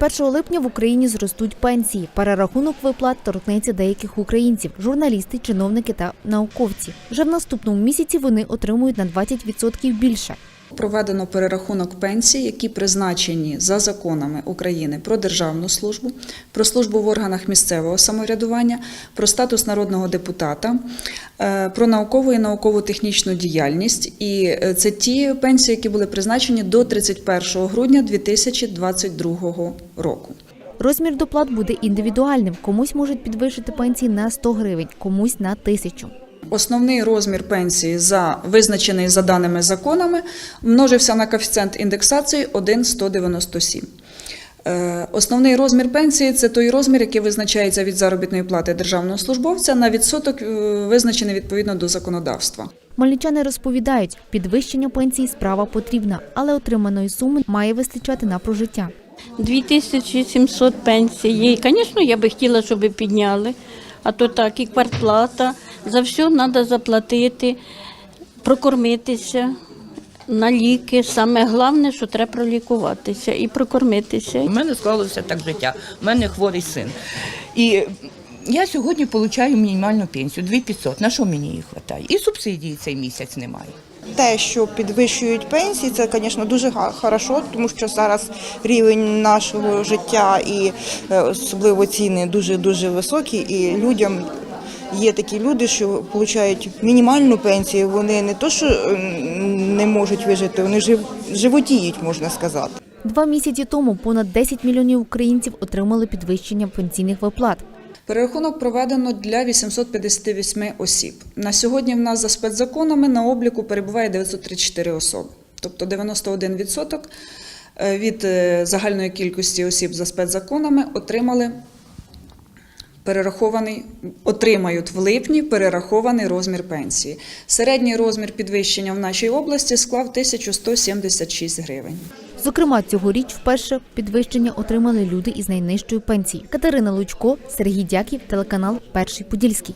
1 липня в Україні зростуть пенсії. Перерахунок виплат торкнеться деяких українців, журналісти, чиновники та науковці. Вже в наступному місяці вони отримують на 20% більше. Проведено перерахунок пенсій, які призначені за законами України про державну службу, про службу в органах місцевого самоврядування, про статус народного депутата, е, про наукову і науково-технічну діяльність. І е, це ті пенсії, які були призначені до 31 грудня 2022 року. Розмір доплат буде індивідуальним. Комусь можуть підвищити пенсії на 100 гривень, комусь на 1000. Основний розмір пенсії за визначений за даними законами множився на коефіцієнт індексації 1,197. Е, Основний розмір пенсії це той розмір, який визначається від заробітної плати державного службовця на відсоток, е, визначений відповідно до законодавства. Хмельничани розповідають, підвищення пенсії справа потрібна, але отриманої суми має вистачати на прожиття. 2700 пенсії. Звісно, я би хотіла, щоб підняли. А то так, і квартплата. За все треба заплатити, прокормитися на ліки. Саме головне, що треба пролікуватися і прокормитися. У мене склалося так життя. У мене хворий син. І я сьогодні отримую мінімальну пенсію 2500. На що мені її вистачає? І субсидії цей місяць немає. Те, що підвищують пенсії, це, звісно, дуже га- хорошо, тому що зараз рівень нашого життя і е, особливо ціни дуже дуже високі, і людям. Є такі люди, що отримують мінімальну пенсію. Вони не то, що не можуть вижити, вони животіють, можна сказати. Два місяці тому понад 10 мільйонів українців отримали підвищення пенсійних виплат. Перерахунок проведено для 858 осіб. На сьогодні в нас за спецзаконами на обліку перебуває 934 особи, тобто 91% е, від е, загальної кількості осіб за спецзаконами отримали перерахований, отримають в липні перерахований розмір пенсії. Середній розмір підвищення в нашій області склав 1176 гривень. Зокрема, цьогоріч вперше підвищення отримали люди із найнижчою пенсією. Катерина Лучко, Сергій Дяків, телеканал Перший Подільський.